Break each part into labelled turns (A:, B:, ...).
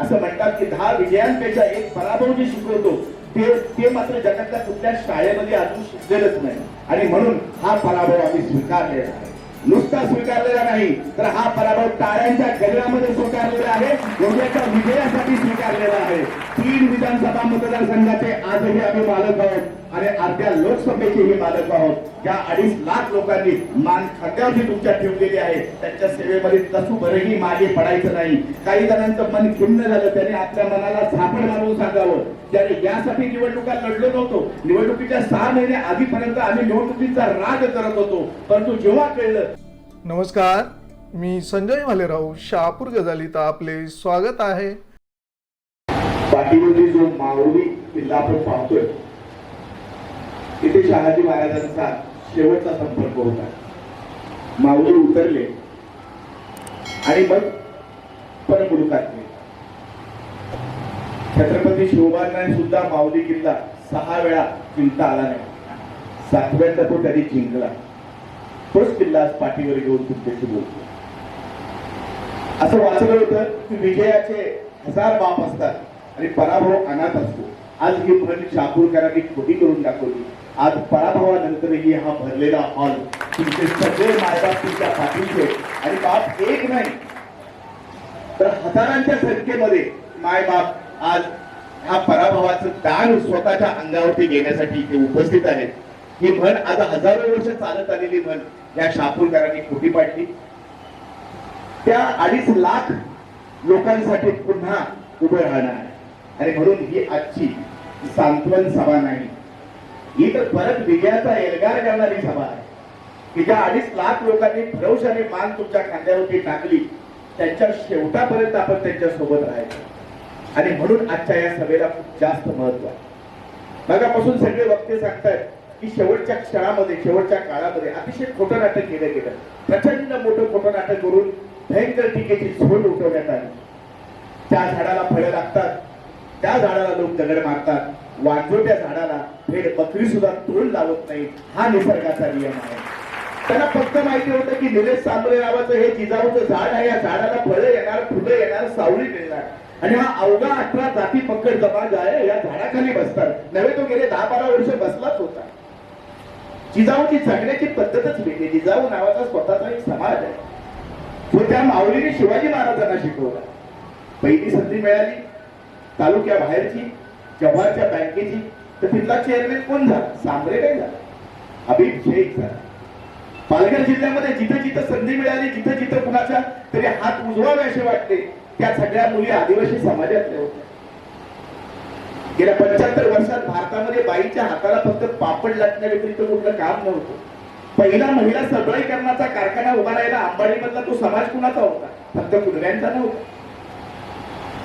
A: असं म्हणतात की दहा विजयांपेक्षा एक पराभव जे शिकवतो ते ते मात्र जगातल्या कुठल्या शाळेमध्ये अजून शिकलेलंच नाही. आणि म्हणून हा पराभव आम्ही स्वीकारलेला आहे. नुसता स्वीकारलेला नाही तर हा पराभव टाळ्यांच्या गजरामध्ये स्वीकारलेला आहे उद्याच्या विजयासाठी स्वीकारलेला आहे. तीन विधानसभा मतदारसंघाचे आजही आम्ही मालक आहोत. आणि अर्ध्या लोकसभेचेही मालक आहोत. ज्या अडीच लाख लोकांनी मान खात्यावरती तुमच्या ठेवलेली आहे. त्यांच्या सेवेमध्ये तसू बरंही मागे पडायचं नाही. काही जणांचं मन खिन्न झालं. त्याने आपल्या मनाला झापड मारून सांगावं. त्याने यासाठी निवडणुका लढलो नव्हतो. निवडणुकीच्या सहा महिने आधीपर्यंत आम्ही निवडणुकीचा राग करत होतो. परंतु जेव्हा कळलं
B: नमस्कार. मी संजय भालेराव शहापूर गजालीत आपले स्वागत आहे.
A: पाठीमध्ये जो माऊली किल्ला आपण पाहतोय तिथे शहाजी महाराजांचा शेवटचा संपर्क होता. माऊली उतरले आणि मग परमुडकातले छत्रपती शिवबांना सुद्धा माऊली किल्ला सहा वेळा जिंकता आला नाही. सातव्यांदा तो त्यांनी जिंकला. तोच किल्ला पाठीवर घेऊन तुमच्याशी बोलतो असं वाचलं होतं की विजयाचे हजार बाप असतात. आणि पराभव अनाथ असतो. आज ही म्हण शापूरकरांनी खोटी करून दाखवली. आज पराभवानंतरही हा भरलेला हॉल तुमचे सगळे मायबाप तुमच्या पाठीचे आणि बाप एक नाही तर हजारांच्या संख्येमध्ये मायबाप आज हा पराभवाचं दान स्वतःच्या अंगावरती घेण्यासाठी इथे उपस्थित आहेत. ही म्हण आज हजारो वर्ष चालत आलेली म्हण या शापूरकरांनी खोटी पाडली. त्या अडीच लाख लोकांसाठी पुन्हा उभं राहणार. आहे आणि म्हणून ही आजची सांत्वन सभा नाही. ही तर परत विजयाचा एल्गार करणारी सभा आहे. की ज्या अडीच लाख लोकांनी भरवशाने मान तुमच्या खांद्यावरती टाकली त्यांच्या शेवटापर्यंत आपण त्यांच्यासोबत राहायचं. आणि म्हणून आजच्या या सभेला खूप जास्त महत्त्व आहे. मगापासून सगळे वक्ते सांगतायत की शेवटच्या क्षणामध्ये शेवटच्या काळामध्ये अतिशय खोटं नाटक केलं गेलं. प्रचंड मोठं खोटं नाटक करून भयंकर टीकेची झोड उठवण्यात आली. त्या झाडाला फळं लागतात त्या झाडाला लोक दगड मारतात. वांजोट्या झाडाला फेड बकरी सुद्धा तोड लावत नाही हा निसर्गाचा नियम आहे. त्यांना फक्त माहिती होतं की निलेश सांबरे नावाचं हे जिजाऊचं झाड आहे. या झाडाला फळं येणार फुलं येणार सावली मिळणार. आणि हा अवघा अठरा जाती पकड जमा आहे या झाडाखाली बसतात. नव्हे तो गेले दहा बारा वर्ष बसलाच होता. जिजाऊची जगण्याची पद्धतच वेगळी. जिजाऊ नावाचा स्वतःचा एक समाज आहे. तो त्या माऊलीने शिवाजी महाराजांना शिकवला. पहिली संधी मिळाली. तालुक्या बाहेरची जव्हारच्या बँकेची तर तिथला चेअरमॅन कोण झाला? सांबरे काय झाला? अभिक शेख झाला. पालघर जिल्ह्यामध्ये जिथं जिथं संधी मिळाली जिथं जिथं कुणाच्या तरी हात उजवावे असे वाटले त्या सगळ्या मुली आदिवासी समाजातल्या होत्या. गेल्या पंच्याहत्तर वर्षात भारतामध्ये बाईच्या हाताला फक्त पापड लाटण्या व्यतिरिक्त कुठलं काम नव्हतं. पहिला महिला सबळीकरणाचा कारखाना उभारायला अंबाडीमधला तो समाज कुणाचा होता? फक्त कुंडव्यांचा नव्हता.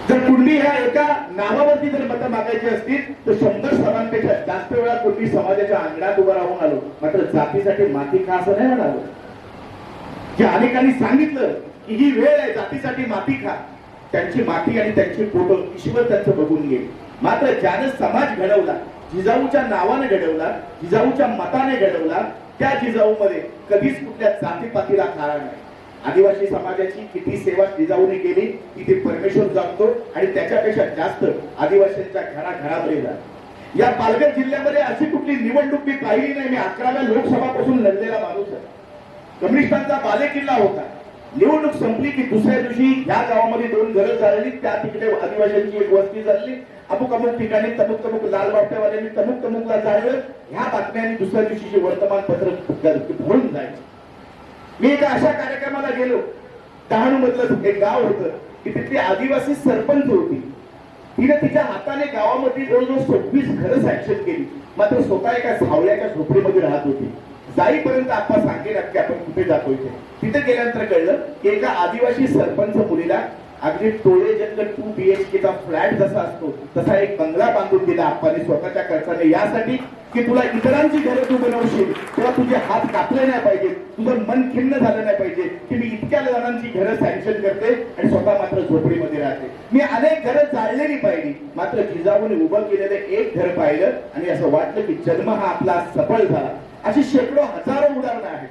A: जर कुंडी ह्या एका नावावरती जर मतं मागायची असतील तर शंभर सभांपेक्षा जास्त वेळा कुंडी समाजाच्या अंगणात उभं राहून आलो. मात्र जातीसाठी माती का असं नाही म्हणालो. जे अनेकांनी सांगितलं की ही वेळ आहे जातीसाठी माती खा. त्यांची माती आणि त्यांची फोटो ईश्वर त्यांचं बघून गेले मात्र ज्यानं समाज घडवला जिजाऊच्या नावाने घडवला जिजाऊच्या मताने घडवला त्या जिजाऊमध्ये कधीच कुठल्या जातीपातीला कारण नाही. आदिवासी समाजाची किती सेवा जिजाऊने केली किती परमेश्वर आणि त्याच्यापेक्षा जास्त आदिवासींच्या घराघरात जातो. या पालघर जिल्ह्यामध्ये अशी कुठली निवडणूक मी पाहिली नाही. मी अकराव्या लोकसभापासून लढलेला माणूस आहे. कम्युनिस्टांचा बालेकिल्ला होता. निवडणूक संपली की दुसऱ्या दिवशी ह्या गावामध्ये दोन घरं चालली त्या तिकडे आदिवासींची एक वस्ती चालली अमुक अमुक ठिकाणी तमुक तमुक लाल बापट्यावाल्यांनी तमुक तमुकला जाळलं. ह्या बातम्यांनी दुसऱ्या दिवशीचे वर्तमानपत्र भरून जायचे. मी एका अशा कार्यक्रमाला गेलो. डहाणू मधलं एक गाव होतं. की तिथली आदिवासी सरपंच होती. तिने तिच्या हाताने गावामध्ये जवळजवळ सव्वीस घरं सँक्शन केली. मात्र स्वतः एका सावल्याच्या झोपडीमध्ये राहत होती. जाईपर्यंत आपण सांगेल की आपण कुठे जातोय तिथे गेल्यानंतर कळलं की एका आदिवासी सरपंच मुलीला अगदी टोळे जंगल टू बीएचकेचा फ्लॅट जसा असतो तसा एक बंगला बांधून दिला आप्पाने स्वतःच्या खर्चाने. यासाठी की तुला इतरांची घरं तू बनवशील तेव्हा तुझे हात कापले नाही पाहिजे तुझं मन खिन्न झालं नाही पाहिजे की मी इतक्या जणांची घरं सँक्शन करते आणि स्वतः मात्र झोपडीमध्ये राहते. मी अनेक घरं जाळलेली पाहिली. मात्र जिजाऊने उभं केलेलं एक घर पाहिलं आणि असं वाटलं की जन्म हा आपला सफळ झाला. अशी शेकडो हजारो उदाहरणं आहेत.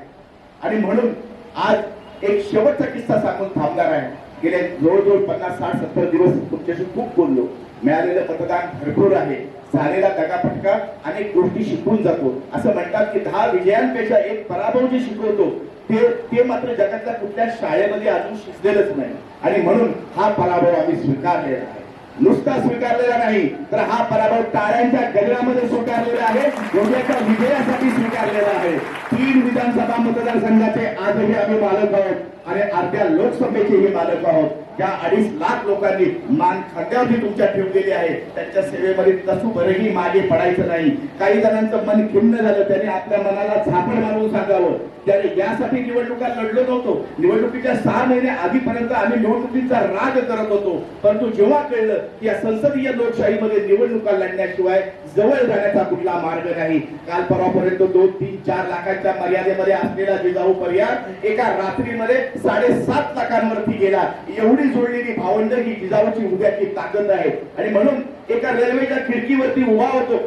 A: आणि म्हणून आज एक शेवटचा किस्सा सांगून थांबणार आहे. गेले जवळजवळ पन्नास साठ सत्तर दिवस तुमच्याशी खूप बोललो. मिळालेलं मतदान भरपूर आहे. झालेला दगाफटका अनेक गोष्टी शिकवून जातो. असं म्हणतात की दहा विजयांपेक्षा एक पराभव जे शिकवतो ते ते मात्र जगातल्या कुठल्या शाळेमध्ये अजून शिकलेलंच नाही. आणि म्हणून हा पराभव आम्ही स्वीकारलेला आहे. नुसता स्वीकारलेला नाही तर हा पराभव ताऱ्यांच्या गजरामध्ये स्वीकारलेला आहे उद्याच्या विजयासाठी स्वीकारलेला आहे. तीन विधानसभा मतदारसंघाचे आजही आम्ही मालक आहोत. आणि अर्ध्या लोकसभेचेही मालक आहोत. ज्या अडीच लाख लोकांनी मान खड्ड्यावरती तुमच्या ठेवलेली आहे. त्यांच्या सेवेमध्ये तसू बरंही मागे पडायचं नाही. काही जणांचं मन खिन्न झालं. त्याने आपल्या मनाला झापड मारून सांगावं. त्याने यासाठी निवडणुका लढलो नव्हतो. निवडणुकीच्या सहा महिने आधीपर्यंत आम्ही निवडणुकीचा राग करत होतो. परंतु जेव्हा कळलं की या संसदीय लोकशाहीमध्ये निवडणुका लढण्याशिवाय जवळ जाण्याचा कुठला मार्ग नाही. काल परवापर्यंत दोन तीन चार लाखांच्या मर्यादेमध्ये असलेला जिजाऊ पर्याय एका रात्रीमध्ये साडेसात लाखांवरती गेला. एवढी जोडलेली भावंड ही जिजाऊची उद्याची ताकद आहे. आणि म्हणून एका रेल्वेच्या खिडकीवरती उभा होतो.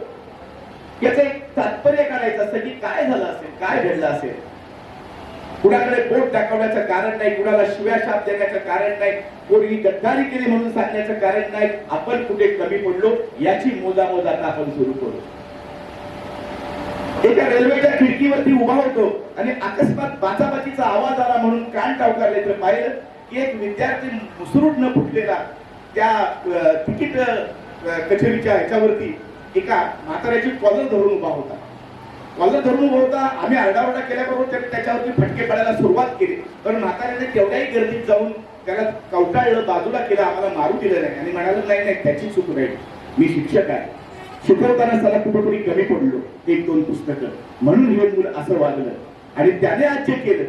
A: याचं एक तात्पर्य काढायचं असतं की काय झालं असेल? काय घडलं असेल? कुणाकडे बोट दाखवण्याचं कारण नाही कुणाला शिव्या शाप देण्याचं कारण नाही कोणी गद्दारी केली म्हणून सांगण्याचं कारण नाही. आपण कुठे कमी पडलो याची मोजामोज आता आपण सुरू करू. एका रेल्वेच्या खिडकीवरती उभा होतो आणि अकस्मात बाचाबाचीचा आवाज आला म्हणून कान टावकारले. तर पाहिलं की एक विद्यार्थी मुसरूट न फुटलेला त्या तिकीट कचेरीच्या ह्याच्यावरती एका म्हाताऱ्याची कॉलर धरून उभा होता. कॉलर धरून उभा होता आम्ही आरडाओरडा केल्याबरोबर त्याने त्याच्यावरती फटके पडायला सुरुवात केली. पण म्हाताऱ्याने तेवढ्याही गर्दीत जाऊन त्याला कवटाळलं बाजूला केलं आम्हाला मारू दिलं नाही. आणि म्हणालं नाही नाही त्याची चूक राहील मी शिक्षक आहे. शिकवताना त्याला कुठेतरी कमी पडलो एक दोन पुस्तकं. म्हणून हे असं वागलं. आणि त्याने आज जे केलं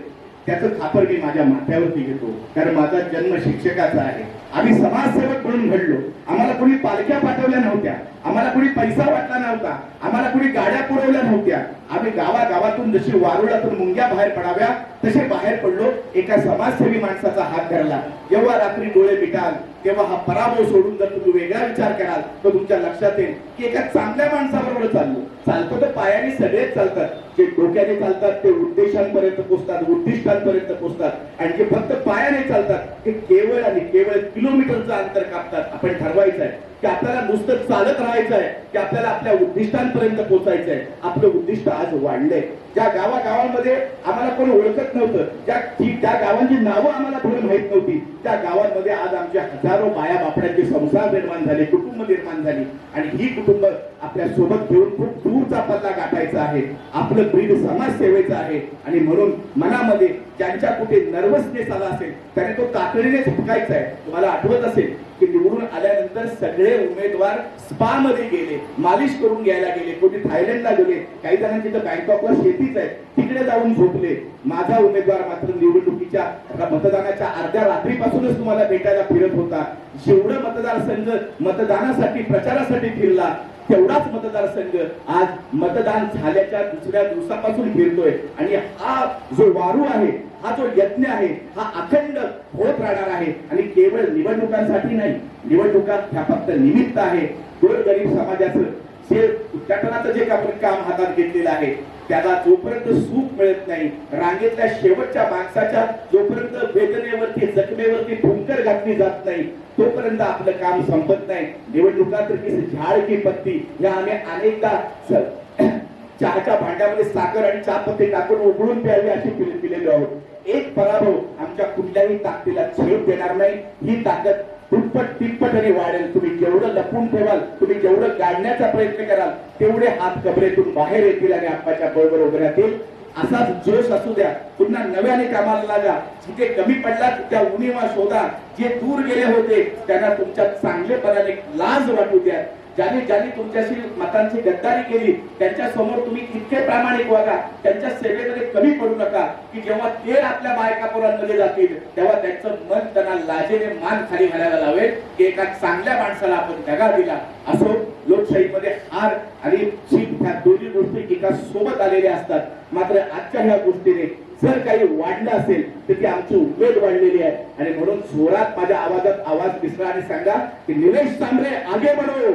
A: त्याचं खापर मी माझ्या माथ्यावरती घेतो. कारण माझा जन्म शिक्षकाचा आहे. आम्ही समाजसेवक म्हणून घडलो. आम्हाला कोणी पालख्या पाठवल्या नव्हत्या. आम्हाला कोणी पैसा वाटला नव्हता. आम्हाला कोणी गाड्या पुरवल्या नव्हत्या. आम्ही गावागावातून जशी वारुळातून मुंग्या बाहेर पडाव्या तसे बाहेर पडलो एका समाजसेवी माणसाचा हात धरला. जेव्हा रात्री डोळे मिटाल तेव्हा हा पराभव सोडून जर तुम्ही वेगळा विचार कराल तर तुमच्या लक्षात येईल की एका चांगल्या माणसाबरोबर चाललो. चालतो तर पायाने सगळेच चालतात. जे डोक्याने चालतात ते उद्देशांपर्यंत पोहोचतात उद्दिष्टांपर्यंत पोहोचतात आणि जे फक्त पायाने चालतात ते केवळ आणि केवळ किलोमीटरचं अंतर कापतात. आपण ठरवायचं आहे. की आपल्याला नुसतं चालत राहायचं आहे की आपल्याला आपल्या उद्दिष्टांपर्यंत पोहोचायचं आहे आपलं उद्दिष्ट आज वाढलंय. ज्या गावागावांमध्ये आम्हाला कोण ओळखत नव्हतं ज्या त्या गावांची नावं आम्हाला पुढे माहीत नव्हती त्या गावांमध्ये आज आमच्या हजारो माया बापड्यांचे संसार निर्माण झाले कुटुंब निर्माण झाली. आणि ही कुटुंब आपल्यासोबत घेऊन खूप दूरचा पल्ला गाठायचा आहे. आपलं ब्रीड समाजसेवेचं आहे. आणि म्हणून मनामध्ये ज्यांच्या कुठे नर्वसनेस आला असेल त्याने तो तातडीने झुकायचा आहे तुम्हाला आठवत असेल आल्यानंतर सगळे उमेदवार स्पा मध्ये गेले मालिश करून घ्यायला गेले कोणी थायलंडला गेले काही जणांची तर बँकॉकला शेतीच आहे तिकडे जाऊन झोपले. माझा उमेदवार मात्र निवडणुकीच्या मतदानाच्या अर्ध्या रात्रीपासूनच तुम्हाला भेटायला फिरत होता. जेवढं मतदारसंघ मतदानासाठी प्रचारासाठी फिरला तेवढाच मतदारसंघ आज मतदान झाल्याच्या दुसऱ्या दिवसापासून फिरतोय. आणि हा जो वारू आहे हा जो यत्न आहे हा अखंड होत राहणार आहे. आणि केवळ निवडणुकांसाठी नाही निवडणुका ह्या फक्त निमित्त आहे. गोरगरीब समाजाचं जे उच्चाटनाचं जे आपण काम हातात घेतलेलं आहे त्याला जोपर्यंत सुख मिळत नाही रांगेतल्या शेवटच्या माणसाच्या जोपर्यंत वेदनेवरती जखमेवरती फुंकर घातली जात नाही तोपर्यंत आपलं काम संपत नाही. निवडणुका तर झाड की पत्ती. या आम्ही अनेकदा चहाच्या भांड्यामध्ये साखर आणि चहापत्ती टाकून उघडून प्यावी अशी पिलेलो आहोत. एक पराभव आमच्या कुठल्याही ताकदीला झेप देणार नाही. ही ताकद दुप्पट आणि वाढेल. तुम्ही जेवढं लपून ठेवाल तुम्ही जेवढं गाडण्याचा प्रयत्न कराल तेवढे हात कबरेतून बाहेर येतील आणि आप्पाच्या बरोबर उभे राहतील असाच जोश असू द्या. पुन्हा नव्याने कामाला लागा जिथे कमी पडला त्या उणीवा शोधा. जे दूर गेले होते त्यांना तुमच्या चांगलेपणाने लाज वाटू द्या. ज्याने ज्याने तुमच्याशी मतांची गद्दारी केली त्यांच्यासमोर तुम्ही इतके प्रामाणिक वागा त्यांच्या सेवेमध्ये कमी पडू नका की जेव्हा ते आपल्या बायका पोरांमध्ये जातील तेव्हा त्यांचं मन त्यांना लाजेने मान खाली घालायला लावेल की एका चांगल्या माणसाला आपण दगा दिला. असो लोकशाहीमध्ये हार आणि जीत ह्या दोन्ही गोष्टी एका सोबत आलेल्या असतात. मात्र आजच्या ह्या गोष्टीने जर काही वाढलं असेल तर ती आमची उमेद वाढलेली आहे. आणि म्हणून जोरात माझ्या आवाजात आवाज मिसळा आणि सांगा की निलेश सांबरे आगे बढो.